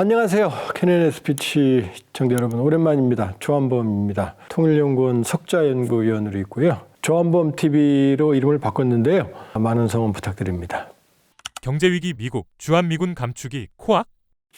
안녕하세요. 캐넨의 스피치 시청자 여러분 오랜만입니다. 조한범입니다. 통일연구원 석자연구위원으로 있고요. 조한범 TV로 이름을 바꿨는데요. 많은 성원 부탁드립니다. 경제위기 미국 주한미군 감축이 코앞?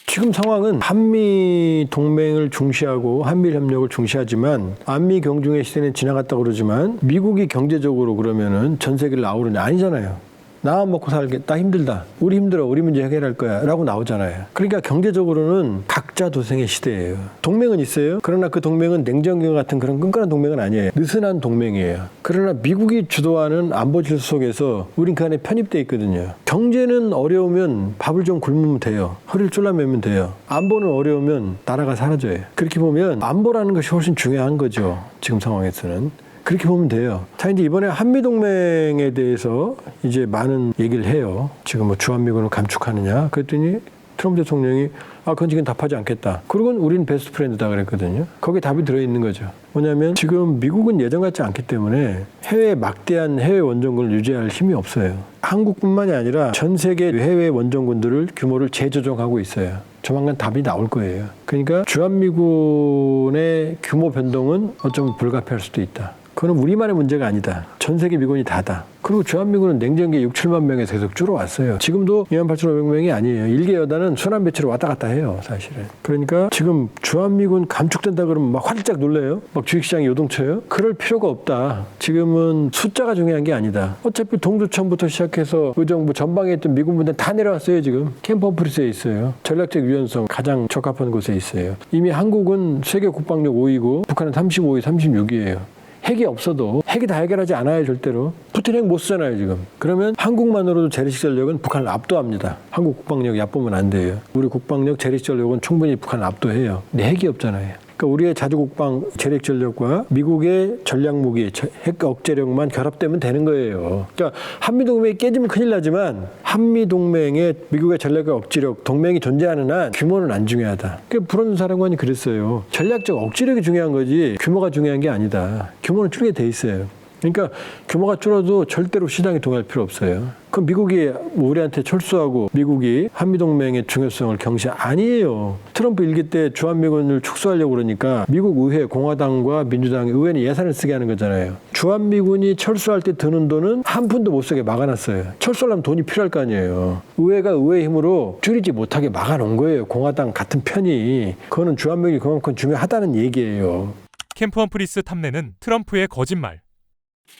지금 상황은 한미 동맹을 중시하고 한미 협력을 중시하지만 한미 경중의 시대는 지나갔다고 그러지만 미국이 경제적으로 그러면은 전 세계를 아우르냐 아니잖아요. 나 먹고 살겠다 힘들다. 우리 힘들어. 우리 문제 해결할 거야. 라고 나오잖아요. 그러니까 경제적으로는 각자 도생의 시대예요. 동맹은 있어요. 그러나 그 동맹은 냉전경 같은 그런 끈끈한 동맹은 아니에요. 느슨한 동맹이에요. 그러나 미국이 주도하는 안보 질서 속에서 우린 그 안에 편입돼 있거든요. 경제는 어려우면 밥을 좀 굶으면 돼요. 허리를 쫄라매면 돼요. 안보는 어려우면 나라가 사라져요. 그렇게 보면 안보라는 것이 훨씬 중요한 거죠. 지금 상황에서는. 그렇게 보면 돼요. 자, 이제 이번에 한미동맹에 대해서 이제 많은 얘기를 해요. 지금 뭐 주한미군을 감축하느냐. 그랬더니 트럼프 대통령이 아, 그건 지금 답하지 않겠다. 그러고는 우리는 베스트 프렌드다 그랬거든요. 거기에 답이 들어있는 거죠. 뭐냐면 지금 미국은 예전 같지 않기 때문에 해외 막대한 해외 원정군을 유지할 힘이 없어요. 한국뿐만이 아니라 전 세계 해외 원정군들을 규모를 재조정하고 있어요. 조만간 답이 나올 거예요. 그러니까 주한미군의 규모 변동은 어쩌면 불가피할 수도 있다. 그거는 우리만의 문제가 아니다. 전 세계 미군이 다다. 그리고 주한미군은 냉전기 6, 7만 명에서 계속 줄어왔어요. 지금도 2만 8,500명이 아니에요. 일개 여단은 순환 배치로 왔다 갔다 해요, 사실은. 그러니까 지금 주한미군 감축된다 그러면 막 활짝 놀래요. 막 주식시장이 요동쳐요. 그럴 필요가 없다. 지금은 숫자가 중요한 게 아니다. 어차피 동두천부터 시작해서 의정부 전방에 있던 미군 부대 다 내려왔어요, 지금. 캠프 오프리스에 있어요. 전략적 유연성 가장 적합한 곳에 있어요. 이미 한국은 세계 국방력 5위고 북한은 35위, 36위예요. 핵이 없어도 핵이 다 해결하지 않아요 절대로 푸틴 핵 못 쓰잖아요 지금. 그러면 한국만으로도 재래식 전력은 북한을 압도합니다. 한국 국방력 얕보면 안 돼요. 우리 국방력 재래식 전력은 충분히 북한을 압도해요. 근데 핵이 없잖아요 그러니까 우리의 자주국방 재래식 전력과 미국의 전략 무기 핵 억제력만 결합되면 되는 거예요 그러니까 한미 동맹이 깨지면 큰일 나지만 한미 동맹에 미국의 전략적 억지력 동맹이 존재하는 한 규모는 안 중요하다. 그 불어는 사령관이 그랬어요. 전략적 억지력이 중요한 거지 규모가 중요한 게 아니다. 규모는 줄게 돼 있어요. 그러니까 규모가 줄어도 절대로 시장에 동할 필요 없어요. 그럼 미국이 우리한테 철수하고 미국이 한미동맹의 중요성을 경시 아니에요. 트럼프 일기 때 주한미군을 축소하려고 그러니까 미국 의회 공화당과 민주당의 의회는 예산을 쓰게 하는 거잖아요. 주한미군이 철수할 때 드는 돈은 한 푼도 못 쓰게 막아놨어요. 철수하려면 돈이 필요할 거 아니에요. 의회가 의회 힘으로 줄이지 못하게 막아놓은 거예요. 공화당 같은 편이. 그거는 주한미군이 그만큼 중요하다는 얘기예요. 캠프 험프리스 탐내는 트럼프의 거짓말.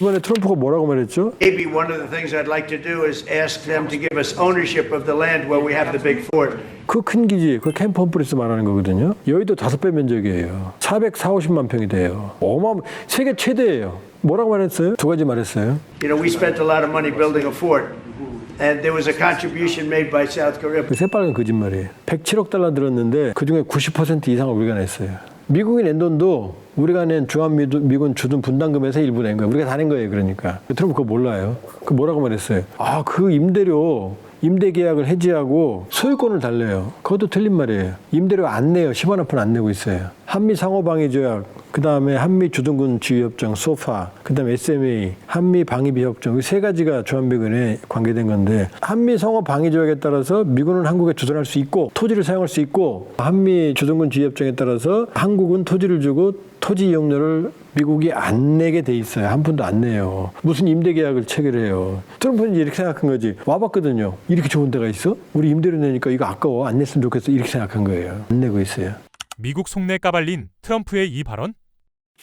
이번에 트럼프가 뭐라고 말했죠? Maybe one of the things I'd like to do is ask them to give us ownership of the land where we have the big fort. 그 큰 기지, 그 캠프 험프리스 말하는 거거든요. 여의도 다섯 배 면적이에요. 440, 50만 평이 돼요. 어마어마, 세계 최대예요. 뭐라고 말했어요? 두 가지 말했어요. You know, we spent a lot of money building a fort, and there was a contribution made by South Korea. 그 새빨간 거짓말이에요. 107억 달러 들었는데 그 중에 90% 이상을 우리가 냈어요. 미국이 낸 돈도 우리가 낸 주한미군 주둔 분담금에서 일부 낸 거예요. 우리가 다 낸 거예요. 그러니까. 트럼프 그거 몰라요. 그 뭐라고 말했어요? 아, 그 임대료 임대 계약을 해지하고 소유권을 달래요. 그것도 틀린 말이에요. 임대료 안 내요. 10원 한푼안 내고 있어요. 한미 상호 방위 조약, 그 다음에 한미 주둔군 지휘 협정 소파, 그 다음에 SMA, 한미 방위비 협정 이 세 가지가 주한미군에 관계된 건데 한미 상호 방위 조약에 따라서 미군은 한국에 주둔할 수 있고 토지를 사용할 수 있고 한미 주둔군 지휘 협정에 따라서 한국은 토지를 주고 토지 이용료를 미국이 안 내게 돼 있어요. 한 푼도 안 내요. 무슨 임대 계약을 체결해요. 트럼프는 이렇게 생각한 거지. 와봤거든요. 이렇게 좋은 데가 있어? 우리 임대료 내니까 이거 아까워. 안 냈으면 좋겠어. 이렇게 생각한 거예요. 안 내고 있어요. 미국 속내 까발린 트럼프의 이 발언?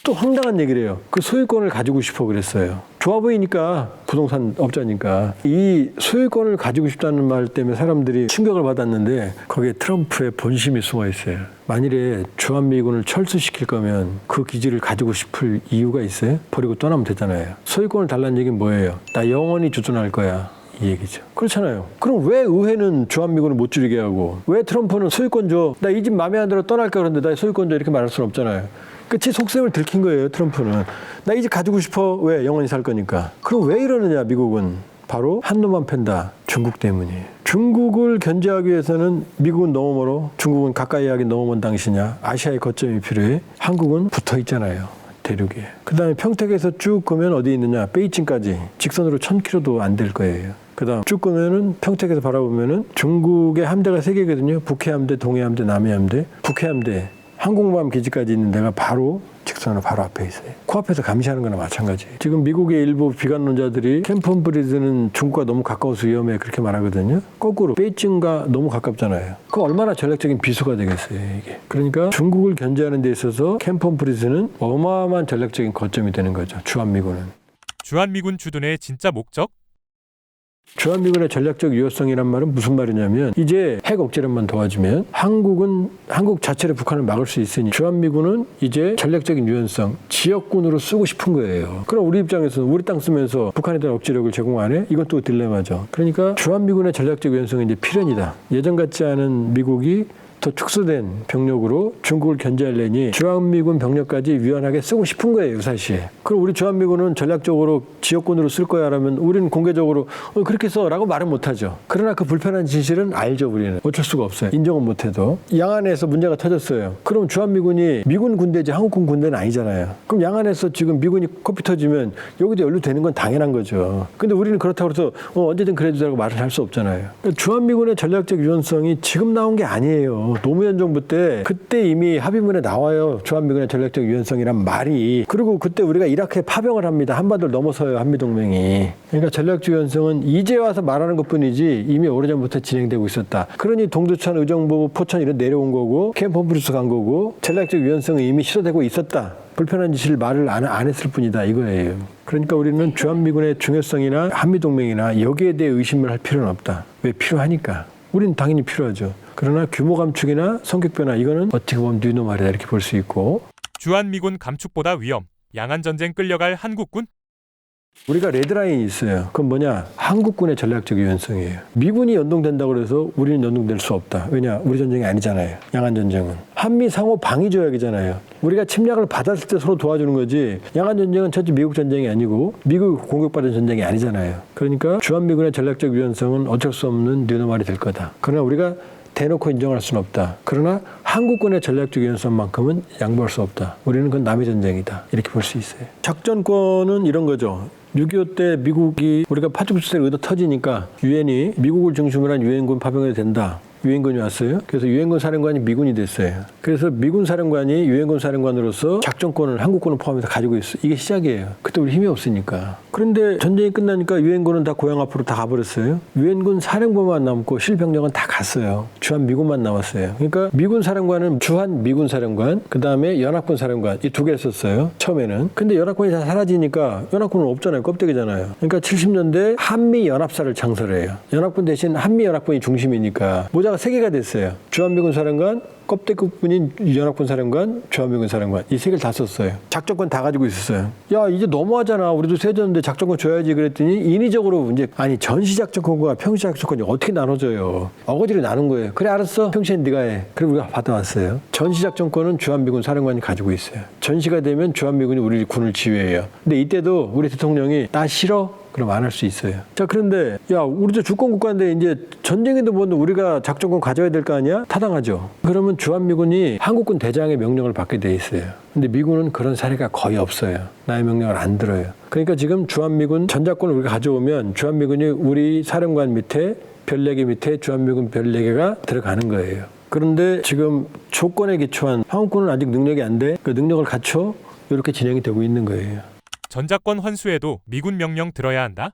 또 황당한 얘기를 해요. 그 소유권을 가지고 싶어 그랬어요. 좋아 보이니까 부동산 업자니까 이 소유권을 가지고 싶다는 말 때문에 사람들이 충격을 받았는데 거기에 트럼프의 본심이 숨어 있어요. 만일에 주한미군을 철수시킬 거면 그 기지를 가지고 싶을 이유가 있어요? 버리고 떠나면 되잖아요. 소유권을 달라는 얘기는 뭐예요? 나 영원히 주둔할 거야. 이 얘기죠. 그렇잖아요. 그럼 왜 의회는 주한미군을 못 줄이게 하고 왜 트럼프는 소유권 줘? 나 이 집 마음에 안 들어 떠날까 그러는데 나 소유권 줘 이렇게 말할 수는 없잖아요. 끝이 속셈을 들킨 거예요, 트럼프는. 나이집 가지고 싶어. 왜? 영원히 살 거니까. 그럼 왜 이러느냐, 미국은. 바로 한 놈만 팬다. 중국 때문이에요. 중국을 견제하기 위해서는 미국은 너무 멀어. 중국은 가까이 하기 너무 먼 당시냐. 아시아의 거점이 필요해. 한국은 붙어 있잖아요. 대륙에. 그 다음에 평택에서 쭉 가면 어디 있느냐. 베이징까지. 직선으로 1000km도 안 될 거예요. 그 다음 쭉 끄면은 평택에서 바라보면은 중국의 함대가 세 개거든요. 북해 함대, 동해 함대, 남해 함대. 북해 함대 항공모함 기지까지 있는 데가 바로 직선으로 바로 앞에 있어요. 코앞에서 감시하는 거나 마찬가지. 지금 미국의 일부 비관론자들이 캠프 브리즈는 중국과 너무 가까워서 위험해 그렇게 말하거든요. 거꾸로 베이징과 너무 가깝잖아요. 그 얼마나 전략적인 비수가 되겠어요 이게. 그러니까 중국을 견제하는 데 있어서 캠프 브리즈는 어마어마한 전략적인 거점이 되는 거죠. 주한미군은. 주한미군 주둔의 진짜 목적? 주한미군의 전략적 유효성이란 말은 무슨 말이냐면 이제 핵 억제력만 도와주면 한국은 한국 자체로 북한을 막을 수 있으니 주한미군은 이제 전략적인 유연성 지역군으로 쓰고 싶은 거예요. 그럼 우리 입장에서는 우리 땅 쓰면서 북한에 대한 억제력을 제공 안 해? 이건 또 딜레마죠. 그러니까 주한미군의 전략적 유연성은 이제 필연이다. 예전 같지 않은 미국이 더 축소된 병력으로 중국을 견제하려니 주한미군 병력까지 유연하게 쓰고 싶은 거예요, 유사시에. 그럼 우리 주한미군은 전략적으로 지역군으로 쓸 거야 라면 우리는 공개적으로 어, 그렇게 써라고 말은 못하죠. 그러나 그 불편한 진실은 알죠, 우리는. 어쩔 수가 없어요. 인정은 못해도. 양안에서 문제가 터졌어요. 그럼 주한미군이 미군 군대지 한국군 군대는 아니잖아요. 그럼 양안에서 지금 미군이 코피 터지면 여기도 연루되는 건 당연한 거죠. 근데 우리는 그렇다고 해서 어, 언제든 그래도 되라고 말을 할 수 없잖아요. 그러니까 주한미군의 전략적 유연성이 지금 나온 게 아니에요. 노무현 정부 때 그때 이미 합의문에 나와요. 주한미군의 전략적 유연성이란 말이. 그리고 그때 우리가 이라크에 파병을 합니다. 한반도를 넘어서요. 한미동맹이. 그러니까 전략적 유연성은 이제 와서 말하는 것뿐이지 이미 오래전부터 진행되고 있었다. 그러니 동두천, 의정부, 포천 이런 내려온 거고 캠프 브루스 간 거고 전략적 유연성은 이미 시도되고 있었다. 불편한 짓을 말을 안, 안 했을 뿐이다 이거예요. 그러니까 우리는 주한미군의 중요성이나 한미동맹이나 여기에 대해 의심을 할 필요는 없다. 왜 필요하니까. 우리는 당연히 필요하죠. 그러나 규모 감축이나 성격 변화 이거는 어떻게 보면 뉴노 말이다 이렇게 볼 수 있고 주한미군 감축보다 위험. 양안 전쟁 끌려갈 한국군? 우리가 레드라인이 있어요. 그건 뭐냐? 한국군의 전략적 유연성이에요. 미군이 연동된다고 그래서 우리는 연동될 수 없다. 왜냐? 우리 전쟁이 아니잖아요. 양안 전쟁은. 한미 상호 방위 조약이잖아요. 우리가 침략을 받았을 때 서로 도와주는 거지. 양안 전쟁은 첫째 미국 전쟁이 아니고 미국 공격받은 전쟁이 아니잖아요. 그러니까 주한미군의 전략적 유연성은 어쩔 수 없는 뉴노말이 될 거다. 그러나 우리가 대놓고 인정할 수는 없다. 그러나 한국군의 전략적 유연성만큼은 양보할 수 없다. 우리는 그건 남의 전쟁이다. 이렇게 볼 수 있어요. 작전권은 이런 거죠. 6.25 때 미국이 우리가 파죽수세를 의도 터지니까 유엔이 미국을 중심으로 한 유엔군 파병이 된다. 유엔군이 왔어요. 그래서 유엔군 사령관이 미군이 됐어요. 그래서 미군 사령관이 유엔군 사령관으로서 작전권을 한국군을 포함해서 가지고 있어. 이게 시작이에요. 그때 우리 힘이 없으니까. 그런데 전쟁이 끝나니까 유엔군은 다 고향 앞으로 다 가버렸어요. 유엔군 사령부만 남고 실병력은 다 갔어요. 주한 미군만 남았어요. 그러니까 미군 사령관은 주한 미군 사령관, 그 다음에 연합군 사령관 이 두개 썼어요. 처음에는. 근데 연합군이 다 사라지니까 연합군은 없잖아요. 껍데기잖아요. 그러니까 70년대 한미 연합사를 창설해요. 연합군 대신 한미 연합군이 중심이니까 모자 가 세 개가 됐어요. 주한미군 사령관, 껍데기뿐인 연합군 사령관, 주한미군 사령관 이 세 개를 다 썼어요. 작전권 다 가지고 있었어요. 야 이제 너무하잖아. 우리도 세졌는데 작전권 줘야지 그랬더니 인위적으로 이제 아니 전시 작전권과 평시 작전권이 어떻게 나눠져요? 어거지로 나눈 거예요. 그래 알았어. 평시엔 네가 해. 그럼 우리가 받아왔어요. 전시 작전권은 주한미군 사령관이 가지고 있어요. 전시가 되면 주한미군이 우리 군을 지휘해요. 근데 이때도 우리 대통령이 나 싫어. 그럼 안 할 수 있어요. 자, 그런데 야, 우리도 주권 국가인데 이제 전쟁에도 뭐 우리가 작전권 가져야 될 거 아니야? 타당하죠. 그러면 주한미군이 한국군 대장의 명령을 받게 돼 있어요. 근데 미군은 그런 사례가 거의 없어요. 나의 명령을 안 들어요. 그러니까 지금 주한미군 전작권을 우리가 가져오면 주한미군이 우리 사령관 밑에 별네개 밑에 주한미군 별네개가 들어가는 거예요. 그런데 지금 조건에 기초한 한국군은 아직 능력이 안 돼. 그 능력을 갖춰 이렇게 진행이 되고 있는 거예요. 전작권 환수에도 미군 명령 들어야 한다?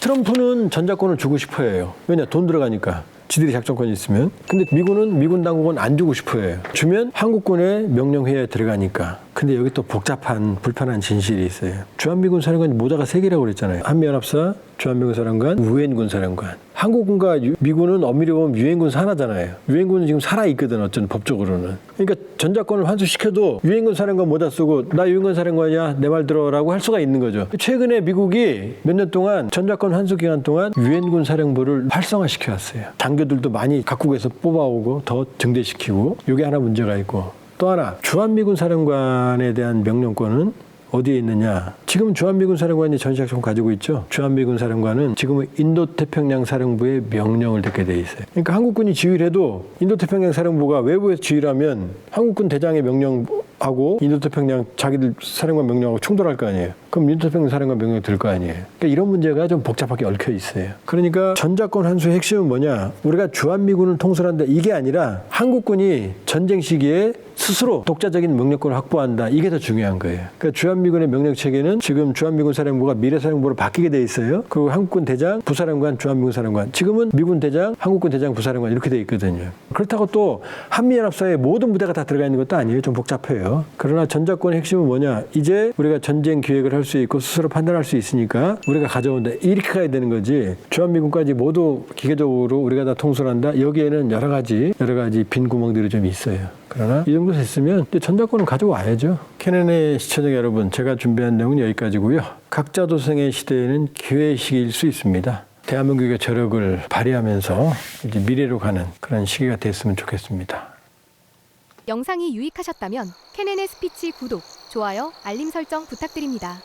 트럼프는 전작권을 주고 싶어 해요. 왜냐? 돈 들어가니까. 지들이 작전권이 있으면. 근데 미군은 미군 당국은 안 주고 싶어 해요. 주면 한국군의 명령회의에 들어가니까. 근데 여기 또 복잡한 불편한 진실이 있어요. 주한미군 사령관 모자가 세 개라고 그랬잖아요. 한미연합사, 주한미군 사령관, 유엔군 사령관. 한국군과 유- 미군은 엄밀히 보면 유엔군 산하잖아요. 유엔군은 지금 살아 있거든 어쩐 법적으로는. 그러니까 전작권을 환수시켜도 유엔군 사령관 모자 쓰고 나 유엔군 사령관이야 내 말 들어라고 할 수가 있는 거죠. 최근에 미국이 몇 년 동안 전작권 환수 기간 동안 유엔군 사령부를 활성화시켜 왔어요. 장교들도 많이 각국에서 뽑아오고 더 증대시키고 이게 하나 문제가 있고 또 하나 주한미군 사령관에 대한 명령권은 어디에 있느냐? 지금 주한미군 사령관이 전시작전 가지고 있죠. 주한미군 사령관은 지금은 인도태평양 사령부의 명령을 듣게 돼 있어요. 그러니까 한국군이 지휘를 해도 인도태평양 사령부가 외부에서 지휘를 하면 한국군 대장의 명령 하고 인도태평양 자기들 사령관 명령하고 충돌할 거 아니에요. 그럼 인도태평양 사령관 명령 들거 아니에요. 그러니까 이런 문제가 좀 복잡하게 얽혀 있어요. 그러니까 전작권 환수의 핵심은 뭐냐? 우리가 주한미군을 통솔한다 이게 아니라 한국군이 전쟁 시기에 스스로 독자적인 명령권을 확보한다. 이게 더 중요한 거예요. 그러니까 주한미군의 명령 체계는 지금 주한미군 사령부가 미래사령부로 바뀌게 돼 있어요. 그리고 한국군 대장, 부사령관, 주한미군 사령관. 지금은 미군 대장, 한국군 대장, 부사령관 이렇게 돼 있거든요. 그렇다고 또 한미연합사의 모든 부대가 다 들어가 있는 것도 아니에요. 좀 복잡해 요. 그러나 전작권의 핵심은 뭐냐? 이제 우리가 전쟁 기획을 할 수 있고 스스로 판단할 수 있으니까 우리가 가져온다. 이렇게 가야 되는 거지. 주한미군까지 모두 기계적으로 우리가 다 통솔한다. 여기에는 여러 가지 여러 가지 빈 구멍들이 좀 있어요. 그러나 이 정도 됐으면 이제 전작권을 가져와야죠. 캐넨의 시청자 여러분, 제가 준비한 내용은 여기까지고요. 각자 도생의 시대에는 기회의 시기일 수 있습니다. 대한민국의 저력을 발휘하면서 이제 미래로 가는 그런 시기가 됐으면 좋겠습니다. 영상이 유익하셨다면 캐넨의 스피치 구독, 좋아요, 알림 설정 부탁드립니다.